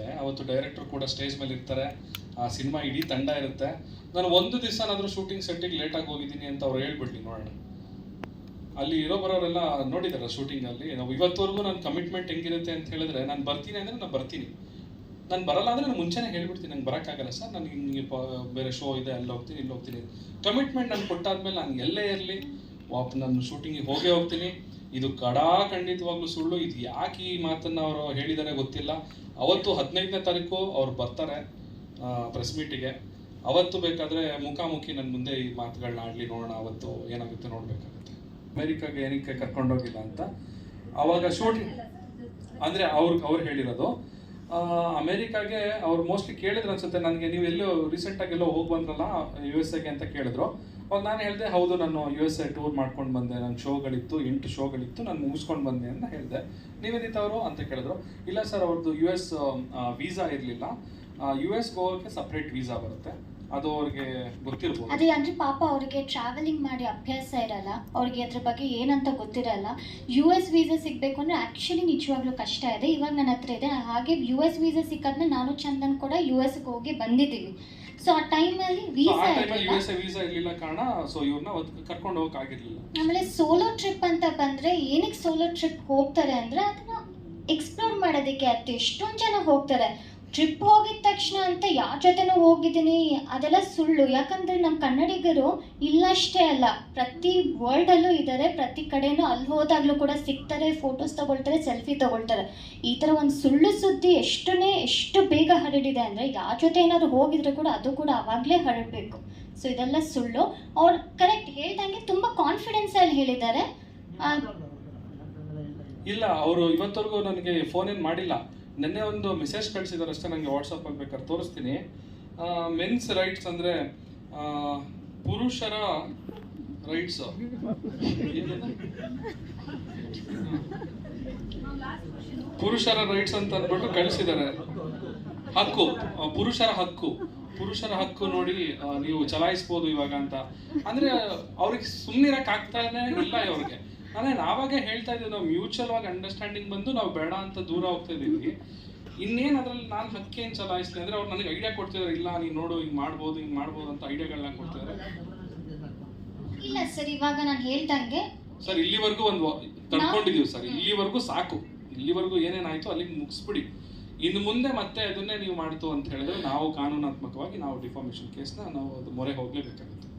ಇರುತ್ತೆ. ಅವತ್ತು ಡೈರೆಕ್ಟರ್ ಕೂಡ ಸ್ಟೇಜ್ ಮೇಲೆ ಇರ್ತಾರೆ. ಆ ಸಿನಿಮಾ ಇಡೀ ತಂಡ ಇರುತ್ತೆ. ನಾನು ಒಂದು ದಿವಸನಾದ್ರೂ ಶೂಟಿಂಗ್ ಸೆಟ್ಟಿಗೆ ಲೇಟಾಗಿ ಹೋಗಿದ್ದೀನಿ ಅಂತ ಅವ್ರು ಹೇಳ್ಬಿಡ್ಲಿ ನೋಡೋಣ. ಅಲ್ಲಿ ಇರೋ ಬರೋರೆಲ್ಲ ನೋಡಿದಾರೆ ಶೂಟಿಂಗಲ್ಲಿ ನಾವು ಇವತ್ತವರೆಗೂ ನನ್ನ ಕಮಿಟ್ಮೆಂಟ್ ಹೆಂಗಿರುತ್ತೆ ಅಂತ ಹೇಳಿದ್ರೆ ನಾನು ಬರ್ತೀನಿ ಅಂದ್ರೆ ನಾನು ಬರ್ತೀನಿ. ನಾನು ಬರಲ್ಲ ಅಂದ್ರೆ ನಾನು ಮುಂಚೆನೇ ಹೇಳ್ಬಿಡ್ತೀನಿ. ನಂಗೆ ಬರೋಕ್ಕಾಗಲ್ಲ ಸರ್. ನನಗೆ ಹಿಂಗೆ ಬೇರೆ ಶೋ ಇದೆ, ಅಲ್ಲಿ ಹೋಗ್ತೀನಿ, ಇಲ್ಲಿ ಹೋಗ್ತೀನಿ. ಕಮಿಟ್ಮೆಂಟ್ ನಾನು ಕೊಟ್ಟಾದ್ಮೇಲೆ ನಾನು ಎಲ್ಲೇ ಇರಲಿ, ವಾಪ್ ನಾನು ಶೂಟಿಂಗಿಗೆ ಹೋಗೇ ಹೋಗ್ತೀನಿ. ಇದು ಕಡಾ ಖಂಡಿತವಾಗ್ಲೂ ಸುಳ್ಳು, ಇದು ಯಾಕೆ ಈ ಮಾತನ್ನ ಅವರು ಹೇಳಿದ್ದಾರೆ ಗೊತ್ತಿಲ್ಲ. ಅವತ್ತು ಹದಿನೈದನೇ ತಾರೀಕು ಅವ್ರು ಬರ್ತಾರೆ ಪ್ರೆಸ್ ಮೀಟಿಗೆ ಅವತ್ತು ಬೇಕಾದ್ರೆ ಮುಖಾಮುಖಿ ನನ್ನ ಮುಂದೆ ಈ ಮಾತುಗಳನ್ನ ಆಡ್ಲಿ ನೋಡೋಣ, ಅವತ್ತು ಏನಾಗುತ್ತೆ ನೋಡಬೇಕಾಗುತ್ತೆ. ಅಮೆರಿಕಾಗೆ ಏನಕ್ಕೆ ಕರ್ಕೊಂಡೋಗಿಲ್ಲ ಅಂತ. ಅವಾಗ ಶೂಟಿಂಗ್ ಅಂದ್ರೆ ಅವ್ರು ಅವ್ರು ಹೇಳಿರೋದು ಅಮೆರಿಕಾಗೆ ಅವ್ರು ಮೋಸ್ಟ್ಲಿ ಕೇಳಿದ್ರು ಅನ್ಸುತ್ತೆ, ನನಗೆ ನೀವು ಎಲ್ಲೋ ರೀಸೆಂಟ್ ಆಗಿ ಎಲ್ಲೋ ಹೋಗಿ ಬಂದ್ರಲ್ಲ ಯು ಎಸ್ ಎಗೆ ಅಂತ ಕೇಳಿದ್ರು. ಅವಾಗ ನಾನು ಹೇಳಿದೆ, ಹೌದು, ನಾನು ಯು ಎಸ್ ಎ ಟೂರ್ ಮಾಡ್ಕೊಂಡು ಬಂದೆ ನನ್ನ ಶೋಗಳಿತ್ತು, ಎಂಟು ಶೋಗಳಿತ್ತು, ನಾನು ಮುಗಿಸ್ಕೊಂಡು ಬಂದೆ ಅಂತ ಹೇಳಿದೆ. ನಿವೇದಿತ ಅವರು? ಅಂತ ಕೇಳಿದ್ರು. ಇಲ್ಲ ಸರ್ ಅವ್ರದ್ದು ಯು ಎಸ್ ವೀಸಾ ಇರಲಿಲ್ಲ. ಯು ಎಸ್ ಹೋಗೋಕ್ಕೆ ಸಪ್ರೇಟ್ ವೀಸಾ ಬರುತ್ತೆ. ಅದು ಅವ್ರಿಗೆ ಗೊತ್ತಿರ್ಬೋದು. ಅದೇ ಅಂದ್ರೆ ಪಾಪ ಅವರಿಗೆ ಟ್ರಾವೆಲಿಂಗ್ ಮಾಡಿ ಅಭ್ಯಾಸ ಇರಲ್ಲ ಅವ್ರಿಗೆ ಅದ್ರ ಬಗ್ಗೆ ಏನಂತ ಗೊತ್ತಿರಲ್ಲ. ಯು ಎಸ್ ವೀಸಾ ಸಿಗಬೇಕು ಅಂದ್ರೆ ಆ್ಯಕ್ಚುಲಿ ನಿಜವಾಗ್ಲೂ ಕಷ್ಟ ಇದೆ. ಇವಾಗ ನನ್ನ ಹತ್ರ ಇದೆ. ಹಾಗೆ ಯು ಎಸ್ ವೀಸಾ ಸಿಕ್ಕದ್ನ ನಾನು ಚಂದನ್ ಕೂಡ ಯು ಎಸ್ಗೆ ಹೋಗಿ ಬಂದಿದ್ದೀವಿ. ಸೊ ಆ ಟೈಮಲ್ಲಿ ವೀಸಾ ಯು ಎಸ್ ವೀಸಾ ಇರಲಿಲ್ಲ. ಕಾರಣ ಸೊ ಇವ್ರನ್ನ ಕರ್ಕೊಂಡು ಹೋಗಕ್ ಆಗಿರ್ಲಿಲ್ಲ. ಆಮೇಲೆ ಸೋಲೋ ಟ್ರಿಪ್ ಅಂತ ಬಂದ್ರೆ ಏನಕ್ಕೆ ಸೋಲೋ ಟ್ರಿಪ್ ಹೋಗ್ತಾರೆ ಅಂದ್ರೆ ಅದನ್ನ ಎಕ್ಸ್ಪ್ಲೋರ್ ಮಾಡೋದಕ್ಕೆ ಎಷ್ಟೊಂದು ಜನ ಹೋಗ್ತಾರೆ. ಟ್ರಿಪ್ ಹೋಗಿದ ತಕ್ಷಣ ಅಂತ ಯಾರ ಜೊತೆನೂ ಹೋಗಿದ್ದೀನಿ, ಅದೆಲ್ಲ ಸುಳ್ಳು. ಯಾಕಂದ್ರೆ ನಮ್ಮ ಕನ್ನಡಿಗರು ಇಲ್ಲಷ್ಟೇ ಅಲ್ಲ, ಪ್ರತಿ ವರ್ಲ್ಡಲ್ಲೂ ಇದ್ದಾರೆ ಪ್ರತಿ ಕಡೆನೂ ಅಲ್ಲಿ ಹೋದಾಗಲೂ ಕೂಡ ಸಿಗ್ತಾರೆ ಫೋಟೋಸ್ ತಗೊಳ್ತಾರೆ ಸೆಲ್ಫಿ ತಗೊಳ್ತಾರೆ. ಈ ಥರ ಒಂದು ಸುಳ್ಳು ಸುದ್ದಿ ಎಷ್ಟುನೇ ಎಷ್ಟು ಬೇಗ ಹರಡಿದೆ ಅಂದರೆ ಯಾರ ಜೊತೆ ಏನಾದರೂ ಹೋಗಿದ್ರೆ ಕೂಡ ಅದು ಕೂಡ ಅವಾಗಲೇ ಹರಡಬೇಕು. ಸೊ ಇದೆಲ್ಲ ಸುಳ್ಳು. ಅವ್ರು ಕರೆಕ್ಟ್ ಹೇಳ್ದಂಗೆ ತುಂಬ ಕಾನ್ಫಿಡೆನ್ಸಲ್ಲಿ ಹೇಳಿದ್ದಾರೆ. ಇಲ್ಲ, ಅವರು ಇವತ್ತವರೆಗೂ ನನಗೆ ಫೋನ್ ಏನು ಮಾಡಿಲ್ಲ. ನಿನ್ನೆ ಒಂದು ಮೆಸೇಜ್ ಕಳಿಸಿದಾರೆ ಅಷ್ಟೇ ನನಗೆ ವಾಟ್ಸಪ್ಪಲ್ಲಿ ಬೇಕಾದ್ರೆ ತೋರಿಸ್ತೀನಿ. ಮೆನ್ಸ್ ರೈಟ್ಸ್ ಅಂದರೆ ಪುರುಷರ ರೈಟ್ಸ್ ಪುರುಷರ ರೈಟ್ಸ್ ಅಂತ ಅಂದ್ಬಿಟ್ಟು ಕಳಿಸಿದ್ದಾರೆ. ಹಕ್ಕು ಪುರುಷರ ಹಕ್ಕು. ಪುರುಷರ ಹಕ್ಕು ನೋಡಿ ನೀವು ಚಲಾಯಿಸ್ಬೋದು ಇವಾಗ ಅಂತ. ಅಂದ್ರೆ, ಅವ್ರಿಗೆ ಸುಮ್ಮನಿರಕ್ ಆಗ್ತಾನೆ ಇಲ್ಲ ಅವ್ರಿಗೆ ಅಂದ್ರೆ ನಾವಾಗೆ ಹೇಳ್ತಾ ಇದ್ದೀವಿ ನಾವು ಮ್ಯೂಚುವಲ್ ಆಗಿ ಅಂಡರ್ಸ್ಟ್ಯಾಂಡಿಂಗ್ ಬಂದು ನಾವು ಬೇಡ ಅಂತ ದೂರ ಹೋಗ್ತಾ ಇದ್ದೀವಿ. ಇನ್ನೇನು ಅದ್ರಲ್ಲಿ ನಾನು ಹಕ್ಕೇನು ಚಲಾಯಿಸ್ತೀನಿ ಅಂದ್ರೆ ಅವ್ರು ನನಗೆ ಐಡಿಯಾ ಕೊಡ್ತಿದಾರೆ ಇಲ್ಲ ನೀನು ನೋಡು ಹಿಂಗ್ ಮಾಡ್ಬೋದು ಹಿಂಗೆ ಮಾಡ್ಬೋದು ಅಂತ ಐಡಿಯಾಗಳನ್ನ ಕೊಡ್ತಿದಾರೆ. ಇಲ್ಲ ಸರ್ ಇವಾಗ ನಾನು ಹೇಳ್ದಂಗೆ ಸರ್ ಇಲ್ಲಿವರೆಗೂ ಒಂದು ತಡ್ಕೊಂಡಿದೀವಿ ಸರ್ ಇಲ್ಲಿವರೆಗೂ ಸಾಕು. ಇಲ್ಲಿವರೆಗೂ ಏನೇನಾಯ್ತು ಅಲ್ಲಿಗೆ ಮುಗಿಸ್ಬಿಡಿ. ಇನ್ನು ಮುಂದೆ ಮತ್ತೆ ಅದನ್ನೇ ನೀವು ಮಾಡ್ತು ಅಂತ ಹೇಳಿದ್ರೆ ನಾವು ಕಾನೂನಾತ್ಮಕವಾಗಿ ನಾವು ಡಿಫಾರ್ಮೇಷನ್ ಕೇಸ್ನ ನಾವು ಅದು ಮೊರೆ ಹೋಗ್ಲೇಬೇಕಾಗುತ್ತೆ.